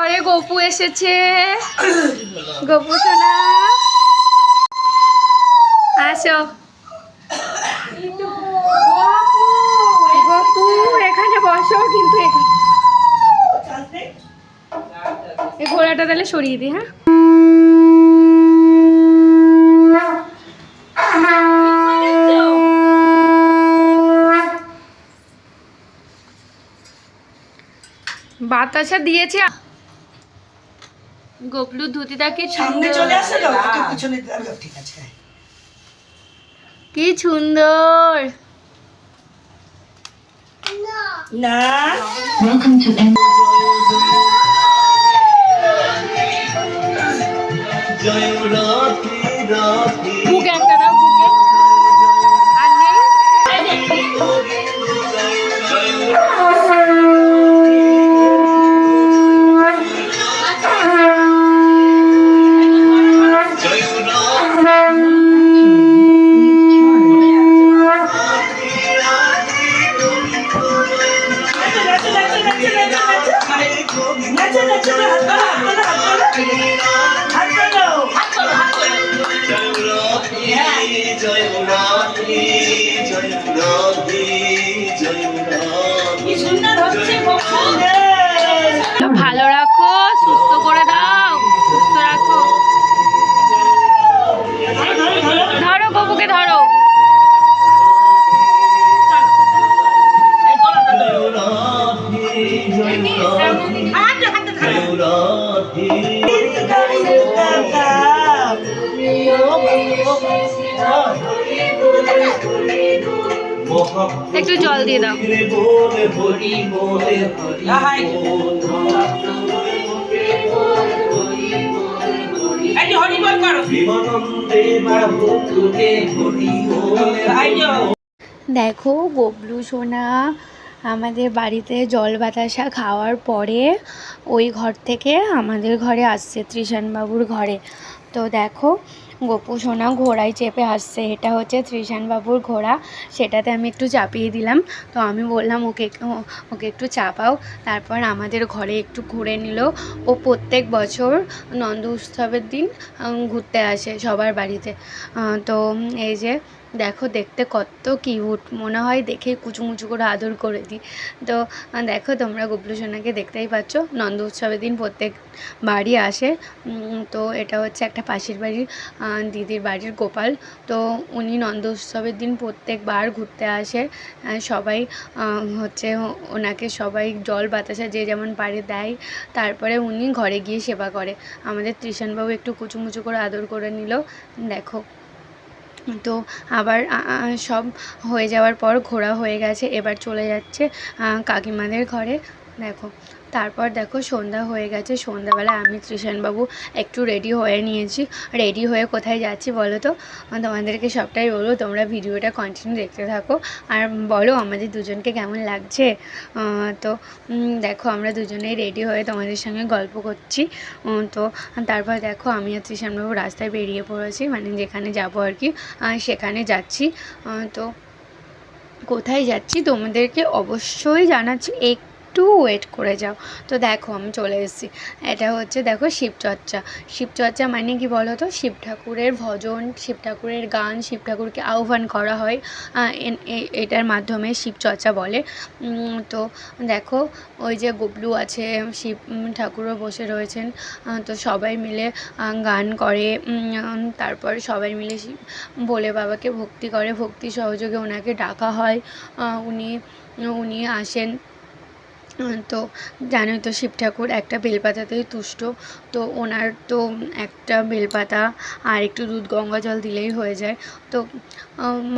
ঘরে গপু এসেছে। গপু সোনা আসো। গপু, এখানে বসো কিন্তু এই ঘোড়াটা তাহলে সরিয়ে দিই হ্যাঁ? বাতাসা দিয়েছে। গপলু ধুতিটা কি সামনে চলে আসে পিছনে ঠিক আছে। কি সুন্দর। না। Welcome to জয় বুকে কি একটু জল দিয়ে দাও। দেখো গবলু সোনা আমাদের বাড়িতে জল বাতাসা খাওয়ার পরে ওই ঘর থেকে আমাদের ঘরে আসছে ত্রিশানবাবুর ঘরে। তো দেখো, গোপু সোনা ঘোড়ায় চেপে আসছে। এটা হচ্ছে ত্রিশানবাবুর ঘোড়া। সেটাতে আমি একটু চাপিয়ে দিলাম। তো আমি বললাম, ওকে ওকে একটু চাপাও। তারপর আমাদের ঘরে একটু ঘুরে নিল। ও প্রত্যেক বছর নন্দ উৎসবের দিন ঘুরতে আসে সবার বাড়িতে। তো এই যে দেখো দেখতে কত কিউট মনে হয় দেখে কুচুমুচু করে আদর করে দিই। তো দেখো তোমরা গুবলু সোনাকে দেখতেই পাচ্ছ। নন্দ উৎসবের দিন প্রত্যেক বাড়ি আসে। তো এটা হচ্ছে একটা পাশের বাড়ির দিদির বাড়ির গোপাল। তো উনি নন্দ উৎসবের দিন প্রত্যেকবার ঘুরতে আসে। সবাই হচ্ছে ওনাকে সবাই জল বাতাসা যে যেমন পারে দেয়। তারপরে উনি ঘরে গিয়ে সেবা করে। আমাদের ত্রিশানবাবু একটু কুচুমুচু করে আদর করে নিল। দেখো। তো আবার সব হয়ে যাওয়ার পর ঘোরা হয়ে গেছে, এবার চলে যাচ্ছে কাকিমাদের ঘরে। দেখো তারপর দেখো সন্ধ্যা হয়ে গেছে। সন্ধ্যাবেলা আমি ত্রিশানবাবু একটু রেডি হয়ে নিয়েছি। রেডি হয়ে কোথায় যাচ্ছি বলো তো? তোমাদেরকে সবটাই বলব, তোমরা ভিডিওটা কন্টিনিউ দেখতে থাকো। আর বলো, আমাদের দুজনকে কেমন লাগছে? তো দেখো আমরা দুজনেই রেডি হয়ে তোমাদের সঙ্গে গল্প করছি। তো, তারপর দেখো আমি আর ত্রিশানবাবু রাস্তায় বেরিয়ে পড়েছি মানে যেখানে যাব আর কি সেখানে যাচ্ছি। তো, কোথায় যাচ্ছি তোমাদেরকে অবশ্যই জানাচ্ছি। একটু ওয়েট করে যাও। তো দেখো আমি চলে এসেছি। এটা হচ্ছে দেখো শিবচর্চা। শিবচর্চা মানে কি বলো তো শিব ঠাকুরের ভজন, শিব ঠাকুরের গান, শিব ঠাকুরকে আহ্বান করা হয়। এটার মাধ্যমে শিবচর্চা বলে। তো দেখো ওই যে গুবলু আছে, শিব ঠাকুরও বসে রয়েছেন। তো সবাই মিলে গান করে। তারপর সবাই মিলে ভোলে বাবাকে ভক্তি করে। ভক্তি সহযোগে ওনাকে ডাকা হয়। উনি উনি আসেন। তো জানোই তো শিব ঠাকুর একটা বেলপাতাতেই তুষ্ট। তো ওনার তো একটা বেলপাতা আর একটু দুধ গঙ্গা জল দিলেই হয়ে যায়। তো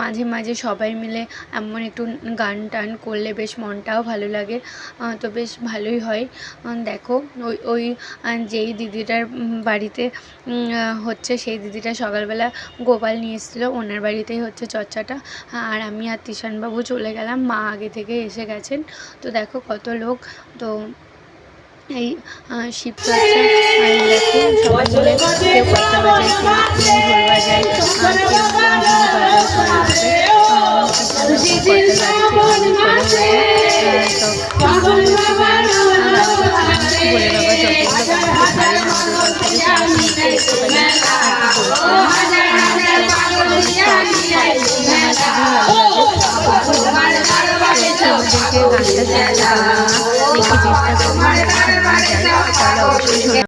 মাঝে মাঝে সবাই মিলে এমন একটু গান টান করলে বেশ মনটাও ভালো লাগে। তো বেশ ভালোই হয়। দেখো, ওই ওই যেই দিদিটার বাড়িতে হচ্ছে সেই দিদিটা সকালবেলা গোপাল নিয়ে এসেছিল, ওনার বাড়িতেই হচ্ছে চর্চাটা। আর আমি আর তিশানবাবু চলে গেলাম, মা আগে থেকে এসে গেছেন। তো দেখো কত লোক। তো এই আহ, শিবচর্চা আর দেখো সবাই মিলে কেউ কর্তা বাজায় কেউ ঢোল বাজায় আহ, কেউ বিহু বাজায়